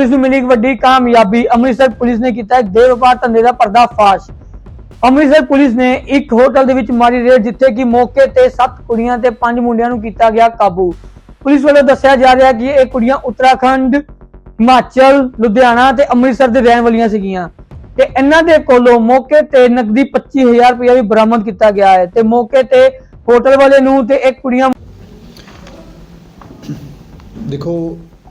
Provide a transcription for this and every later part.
Police ਨੂੰ ਮਿਲੀ ਇੱਕ ਵੱਡੀ ਕਾਮਯਾਬੀ। ਅੰਮ੍ਰਿਤਸਰ ਪੁਲਿਸ ਨੇ ਕੀਤਾ ਦੇਹ ਵਪਾਰ ਧੰਦੇ ਦਾ ਪਰਦਾਫਾਸ਼। ਅੰਮ੍ਰਿਤਸਰ ਪੁਲਿਸ ਨੇ ਇੱਕ ਹੋਟਲ ਦੇ ਵਿੱਚ ਮਾਰੀ ਰੇਡ, ਜਿੱਥੇ ਕਿ ਮੌਕੇ ਤੇ 7 ਕੁੜੀਆਂ ਤੇ 5 ਮੁੰਡਿਆਂ ਨੂੰ ਕੀਤਾ ਗਿਆ ਕਾਬੂ। ਪੁਲਿਸ ਵੱਲੋਂ ਦੱਸਿਆ ਜਾ ਰਿਹਾ ਕਿ ਇਹ ਕੁੜੀਆਂ ਉੱਤਰਾਖੰਡ, ਹਿਮਾਚਲ, ਲੁਧਿਆਣਾ ਤੇ ਅੰਮ੍ਰਿਤਸਰ ਦੇ ਰਹਿਣ ਵਾਲੀਆਂ ਸੀਗੀਆਂ। ਤੇ ਇਹਨਾਂ ਦੇ ਕੋਲੋਂ ਮੌਕੇ ਤੇ ਨਕਦੀ 25000 ਰੁਪਏ ਵੀ ਬਰਾਮਦ ਕੀਤਾ ਗਿਆ ਹੈ। ਤੇ ਮੌਕੇ ਤੇ ਹੋਟਲ ਵਾਲੇ ਨੂੰ ਤੇ ਇੱਕ ਕੁੜੀਆਂ ਦੇਖੋ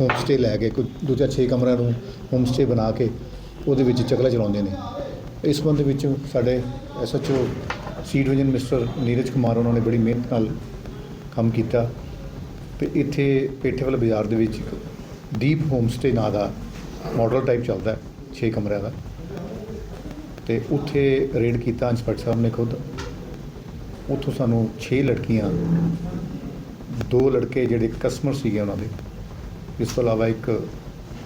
ਹੋਮ ਸਟੇ ਲੈ ਕੇ, ਕੋਈ ਦੂਜਾ 6 ਕਮਰਿਆਂ ਨੂੰ ਹੋਮ ਸਟੇ ਬਣਾ ਕੇ ਉਹਦੇ ਵਿੱਚ ਚਕਲਾ ਚਲਾਉਂਦੇ ਨੇ। ਇਸ ਸੰਬੰਧ ਵਿੱਚ ਸਾਡੇ SHO C division mister Neeraj Kumar, ਉਹਨਾਂ ਨੇ ਬੜੀ ਮਿਹਨਤ ਨਾਲ ਕੰਮ ਕੀਤਾ ਤੇ ਇੱਥੇ ਪੇਠੇਵਾਲ ਬਾਜ਼ਾਰ ਦੇ ਵਿੱਚ ਇੱਕ ਦੀਪ ਹੋਮ ਸਟੇ ਨਾਂ ਦਾ ਮਾਡਲ ਟਾਈਪ ਚੱਲਦਾ ਹੈ 6 ਕਮਰਿਆਂ ਦਾ। ਤੇ ਉੱਥੇ ਰੇਡ ਕੀਤਾ ਇੰਸਪੈਕਟਰ ਸਾਹਿਬ ਨੇ ਖੁਦ। ਉੱਥੋਂ ਸਾਨੂੰ 6 ਲੜਕੀਆਂ, ਦੋ ਲੜਕੇ ਜਿਹੜੇ ਕਸਟਮਰ ਸੀਗੇ ਉਹਨਾਂ ਦੇ। ਇਸ ਤੋਂ ਇਲਾਵਾ ਇੱਕ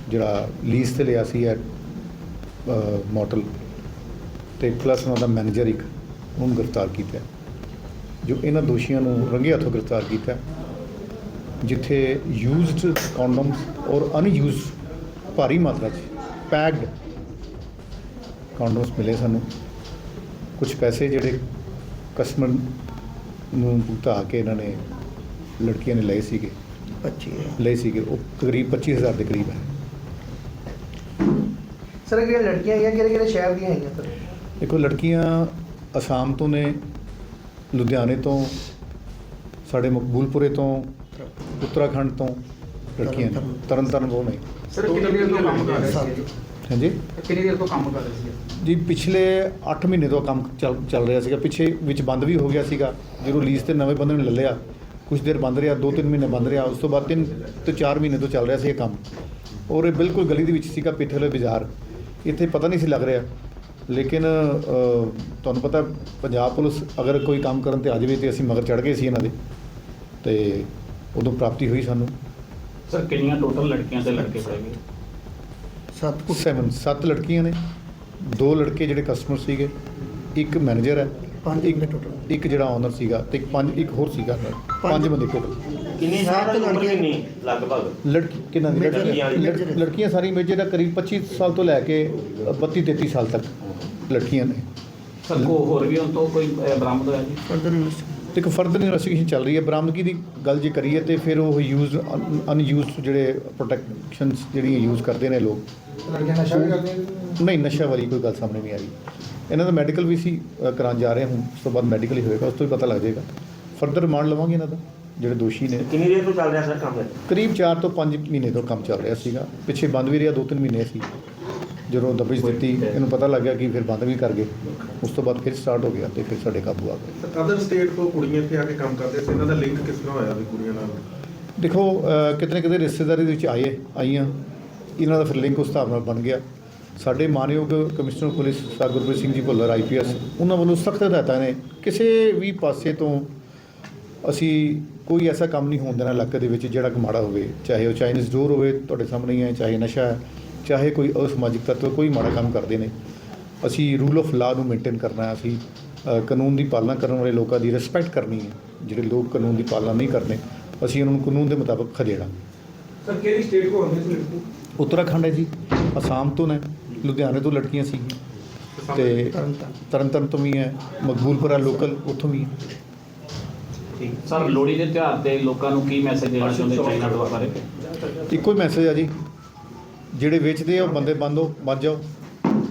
ਜਿਹੜਾ ਲੀਜ਼ ਤੇ ਲਿਆ ਸੀ ਮੋਟਲ ਤੇ ਪਲੱਸ ਉਹਨਾਂ ਦਾ ਮੈਨੇਜਰ ਇੱਕ, ਉਹਨੂੰ ਗ੍ਰਿਫਤਾਰ ਕੀਤਾ ਜੋ ਇਹਨਾਂ ਦੋਸ਼ੀਆਂ ਨੂੰ ਰੰਗੇ ਹੱਥੋਂ ਗ੍ਰਿਫਤਾਰ ਕੀਤਾ ਜਿੱਥੇ ਯੂਜ਼ਡ ਕੰਡੋਮਸ ਔਰ ਅਨਯੂਜ਼ਡ ਭਾਰੀ ਮਾਤਰਾ 'ਚ ਪੈਕਡ ਕੰਡੋਮਸ ਮਿਲੇ ਸਾਨੂੰ। ਕੁਝ ਪੈਸੇ ਜਿਹੜੇ ਕਸਟਮਰ ਨੂੰ ਭੁਗਤਾ ਕੇ ਇਹਨਾਂ ਨੇ, ਲੜਕੀਆਂ ਨੇ ਲਏ ਸੀਗੇ। 25 ਲਏ ਸੀਗੇ ਉਹ ਤਕਰੀਬ 25000 ਦੇ ਕਰੀਬ ਹੈ। ਸਰ ਇਹ ਜਿਹੜੀਆਂ ਲੜਕੀਆਂ ਹੈਗੀਆਂ ਕਿਹੜੇ ਕਿਹੜੇ ਸ਼ਹਿਰ ਦੀਆਂ ਹੈਗੀਆਂ ਸਰ? ਦੇਖੋ ਲੜਕੀਆਂ ਅਸਾਮ ਤੋਂ ਨੇ ਲੁਧਿਆਣੇ ਤੋਂ ਸਾਡੇ ਮਕਬੂਲਪੁਰੇ ਤੋਂ ਉੱਤਰਾਖੰਡ ਤੋਂ ਲੜਕੀਆਂ ਨੇ ਤਰਨ ਤਾਰਨ ਉਹ ਨੇ। ਸਰ ਕਿੰਨੀ ਦੇਰ ਤੋਂ ਕੰਮ ਕਰ ਰਹੇ ਸੀ? ਹਾਂਜੀ? ਕਿੰਨੀ ਦੇਰ ਤੋਂ ਕੰਮ ਕਰ ਰਹੇ ਸੀ? ਜੀ ਪਿਛਲੇ 8 ਮਹੀਨੇ ਤੋਂ ਕੰਮ ਚੱਲ ਚੱਲ ਰਿਹਾ ਸੀਗਾ। ਪਿੱਛੇ ਵਿੱਚ ਬੰਦ ਵੀ ਹੋ ਗਿਆ ਸੀਗਾ। ਜਦੋਂ ਲੀਜ਼ ਤੇ ਨਵੇਂ ਬੰਦੇ ਨੇ ਲੈ ਲਿਆ ਕੁਝ ਦੇਰ ਬੰਦ ਰਿਹਾ 2-3 ਮਹੀਨੇ ਬੰਦ ਰਿਹਾ ਉਸ ਤੋਂ ਬਾਅਦ 3 ਤੋਂ 4 ਮਹੀਨੇ ਤੋਂ ਚੱਲ ਰਿਹਾ ਸੀ ਇਹ ਕੰਮ। ਔਰ ਇਹ ਬਿਲਕੁਲ ਗਲੀ ਦੇ ਵਿੱਚ ਸੀਗਾ ਪਿੱਠੇ ਵਾਲੇ ਬਾਜ਼ਾਰ। ਇੱਥੇ ਪਤਾ ਨਹੀਂ ਸੀ ਲੱਗ ਰਿਹਾ। ਲੇਕਿਨ ਤੁਹਾਨੂੰ ਪਤਾ ਪੰਜਾਬ ਪੁਲਿਸ ਅਗਰ ਕੋਈ ਕੰਮ ਕਰਨ ਤੇ ਆ ਜਾਵੇ ਤੇ ਅਸੀਂ ਮਗਰ ਚੜ ਗਏ ਸੀ ਇਹਨਾਂ ਦੇ। ਤੇ ਉਦੋਂ ਪ੍ਰਾਪਤੀ ਹੋਈ ਸਾਨੂੰ। ਸਰ ਕਿੰਨੀਆਂ ਟੋਟਲ ਲੜਕੀਆਂ ਤੇ ਲੜਕੇ ਫੜੇ ਗਏ? ਸੱਤ ਕੁ। 7 ਸੱਤ ਲੜਕੀਆਂ ਨੇ। ਦੋ ਲੜਕੇ ਜਿਹੜੇ ਕਸਟਮਰ ਸੀਗੇ ਇੱਕ ਮੈਨੇਜਰ ਹੈ। ਪੰਜ ਇੱਕ ਬੰਦੇ total। ਇੱਕ ਜਿਹੜਾ ਓਨਰ ਸੀਗਾ ਤੇ ਇੱਕ ਪੰਜ ਇੱਕ ਹੋਰ ਸੀਗਾ। ਨਾਲ। ਪੰਜ। ਬੰਦੇ ਟੋਟਲ ਕਿੰਨੀ ਸਾਲ ਦੀ ਉਮਰ ਲੜਕੀਆਂ। ਕਿੰਨੀ? ਲਗਭਗ? ਲੜਕੀ ਕਿੰਨਾ ਦੀ? ਲੜਕੀਆਂ ਲੜ- ਲੜਕੀਆਂ ਸਾਰੀ ਮੇਜਰ ਦਾ ਕਰੀਬ 25 ਸਾਲ ਤੋਂ ਲੈ ਕੇ 32 33 ਸਾਲ ਤੱਕ ਲੜਕੀਆਂ ਨੇ। ਸਰ ਕੋ ਹੋਰ ਵੀ ਉਹਨਾਂ ਤੋਂ ਕੋਈ ਅਹ, ਬਰਾਮਦ ਹੋਇਆ ਜੀ? ਫਰਦਰ ਇਨਵੈਸਟ ਤੇ ਇੱਕ ਫਰਦਰ ਇਨਵੈਸਟੀਗੇਸ਼ਨ ਚੱਲ ਰਹੀ ਹੈ। ਬਰਾਮਦਗੀ ਦੀ ਗੱਲ ਜੇ ਕਰੀਏ ਤੇ ਫਿਰ ਉਹ ਯੂਜ਼ ਅਨਯੂਜ਼ਡ ਜਿਹੜੇ ਪ੍ਰੋਟੈਕਸ਼ਨਸ ਜਿਹੜੀਆਂ ਯੂਜ਼ ਕਰਦੇ ਨੇ ਲੋਕ। ਲੜਕੀਆਂ ਨਸ਼ਾ ਵੀ ਕਰਦੀਆਂ ਨਹੀਂ ਨਸ਼ਾ ਵਾਲੀ ਕੋਈ ਗੱਲ ਸਾਹਮਣੇ ਨਹੀਂ ਆਈ ਇਹਨਾਂ ਦਾ ਮੈਡੀਕਲ ਵੀ ਸੀ ਕਰਾਉਣ ਜਾ ਰਹੇ ਹਾਂ ਹੁਣ ਉਸ ਤੋਂ ਬਾਅਦ ਮੈਡੀਕਲ ਹੀ ਹੋਏਗਾ ਉਸ ਤੋਂ ਹੀ ਪਤਾ ਲੱਗ ਜਾਏਗਾ। ਫਰਦਰ ਰਿਮਾਂਡ ਲਵਾਂਗੇ ਇਹਨਾਂ ਦਾ ਜਿਹੜੇ ਦੋਸ਼ੀ ਨੇ। ਕਿੰਨੀ ਦੇਰ ਤੋਂ ਚੱਲ ਰਿਹਾ ਸਰ ਕੰਮ ਇਹ? ਕਰੀਬ 4 ਤੋਂ 5 ਮਹੀਨੇ ਤੋਂ ਕੰਮ ਚੱਲ ਰਿਹਾ ਸੀਗਾ। ਪਿੱਛੇ ਬੰਦ ਵੀ ਰਿਹਾ 2-3 ਮਹੀਨੇ ਸੀ। ਜਦੋਂ ਦਬਿਸ਼ ਦਿੱਤੀ ਇਹਨੂੰ ਪਤਾ ਲੱਗ ਗਿਆ ਕਿ ਫਿਰ ਬੰਦ ਵੀ ਕਰ ਗਏ। ਉਸ ਤੋਂ ਬਾਅਦ ਫਿਰ ਸਟਾਰਟ ਹੋ ਗਿਆ ਤੇ ਫਿਰ ਸਾਡੇ ਕਾਬੂ ਆ ਗਏ। ਅਦਰ ਸਟੇਟ ਤੋਂ ਕੁੜੀਆਂ ਇੱਥੇ ਆ ਕੇ ਕੰਮ ਕਰਦੇ ਸੀ ਇਹਨਾਂ ਦਾ ਲਿੰਕ ਕਿਸ ਤਰ੍ਹਾਂ ਹੋਇਆ ਵੀ ਕੁੜੀਆਂ ਨਾਲ? ਦੇਖੋ ਅ, ਕਿਤੇ ਨਾ ਕਿਤੇ ਰਿਸ਼ਤੇਦਾਰੀ ਦੇ ਵਿੱਚ ਆਏ ਆਈਆਂ। ਇਹਨਾਂ ਦਾ ਫਿਰ ਲਿੰਕ ਉਸ ਹਿਸਾਬ ਨਾਲ ਬਣ ਗਿਆ। ਸਾਡੇ ਮਾਨਯੋਗ commissioner police sir Gurpreet Singh ji Bhullar IPS ਉਹਨਾਂ ਵੱਲੋਂ ਸਖਤ ਹਦਾਇਤਾਂ ਨੇ। ਕਿਸੇ ਵੀ ਪਾਸੇ ਤੋਂ ਅਸੀਂ ਕੋਈ ਐਸਾ ਕੰਮ ਨਹੀਂ ਹੋਣ ਦੇਣਾ ਇਲਾਕੇ ਦੇ ਵਿੱਚ ਜਿਹੜਾ ਕਿ ਮਾੜਾ ਹੋਵੇ। ਚਾਹੇ ਉਹ ਚਾਈਨੀਜ਼ ਡੋਰ ਹੋਵੇ, ਤੁਹਾਡੇ ਸਾਹਮਣੇ ਹੀ ਹੈ, ਚਾਹੇ ਨਸ਼ਾ ਹੈ, ਚਾਹੇ ਕੋਈ ਅਸਮਾਜਿਕ ਤੱਤ ਕੋਈ ਮਾੜਾ ਕੰਮ ਕਰਦੇ ਨੇ। ਅਸੀਂ ਰੂਲ ਆਫ ਲਾ ਨੂੰ ਮੇਨਟੇਨ ਕਰਨਾ ਹੈ, ਅਸੀਂ ਕਾਨੂੰਨ ਦੀ ਪਾਲਣਾ ਕਰਨ ਵਾਲੇ ਲੋਕਾਂ ਦੀ ਰਿਸਪੈਕਟ ਕਰਨੀ ਹੈ। ਜਿਹੜੇ ਲੋਕ ਕਾਨੂੰਨ ਦੀ ਪਾਲਣਾ ਨਹੀਂ ਕਰਦੇ, ਅਸੀਂ ਉਹਨਾਂ ਨੂੰ ਕਾਨੂੰਨ ਦੇ ਮੁਤਾਬਕ ਖਦੇੜਾ ਸਰ ਕਿਹੜੀ ਸਟੇਟ ਕੋ ਆਉਂਦੇ ਸੀ ਲੜਕੀ? ਉੱਤਰਾਖੰਡ ਹੈ ਜੀ ਅਸਾਮ ਤੋਂ ਨੇ ਲੁਧਿਆਣੇ ਤੋਂ ਲੜਕੀਆਂ ਸੀ। ਤੇ ਤਰਨ ਤਾਰਨ। ਤਰਨਤਾਰਨ ਤੋਂ ਵੀ ਹੈ ਮਕਬੂਲਪੁਰਾ ਲੋਕਲ ਉੱਥੋਂ ਵੀ ਹੈ। ਸਰ ਲੋਹੜੀ ਦੇ ਤਿਉਹਾਰ ਤੇ ਲੋਕਾਂ ਨੂੰ ਕੀ ਮੈਸੇਜ ਦੇਣਾ ਚਾਹੁੰਦੇ ਚਾਈਨਾ ਡੋਰ ਬਾਰੇ? ਇੱਕੋ ਹੀ ਮੈਸੇਜ ਆ ਜੀ। ਜਿਹੜੇ ਵੇਚਦੇ ਆ ਉਹ ਬੰਦੇ ਬੰਦੋ ਬਚ ਜਾਓ।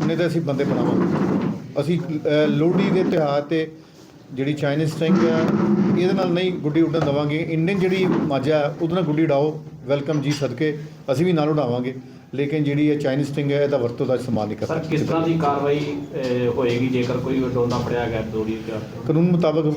ਨਹੀਂ ਤਾਂ ਅਸੀਂ ਬੰਦੇ ਬਣਾਵਾਂਗੇ। ਅਸੀਂ ਅ, ਲੋਹੜੀ ਦੇ ਤਿਉਹਾਰ ਤੇ ਜਿਹੜੀ ਚਾਈਨੀਜ਼ ਸਟਿੰਗ ਆ ਇਹਦੇ ਨਾਲ ਨਹੀਂ ਗੁੱਡੀ ਉੱਡਣ ਦਵਾਂਗੇ। ਇੰਡੀਅਨ ਜਿਹੜੀ ਮਾਜਾ ਉਹਦੇ ਨਾਲ ਗੁੱਡੀ ਉਡਾਓ। ਵੈਲਕਮ ਜੀ ਸਦਕੇ। ਅਸੀਂ ਵੀ ਨਾਲ ਉਡਾਵਾਂਗੇ। ਲੇਕਿਨ ਜਿਹੜੀ ਇਹ ਚਾਈਨੀਜ਼ ਸਟਿੰਗ ਹੈ ਇਹਦਾ ਵਰਤੋਂ ਦਾ ਇਸਤੇਮਾਲ ਨਹੀਂ ਸਰ ਕਰਨਾ ਕਿਸ ਤਰ੍ਹਾਂ ਦੀ ਕਾਰਵਾਈ ਹੋਏਗੀ ਜੇਕਰ ਕੋਈ ਡੋਨਾ ਫੜਿਆ ਗਿਆ ਲੋਹੜੀ ਦੇ ਤਿਉਹਾਰ ਤੇ ਕਾਨੂੰਨ ਮੁਤਾਬਕ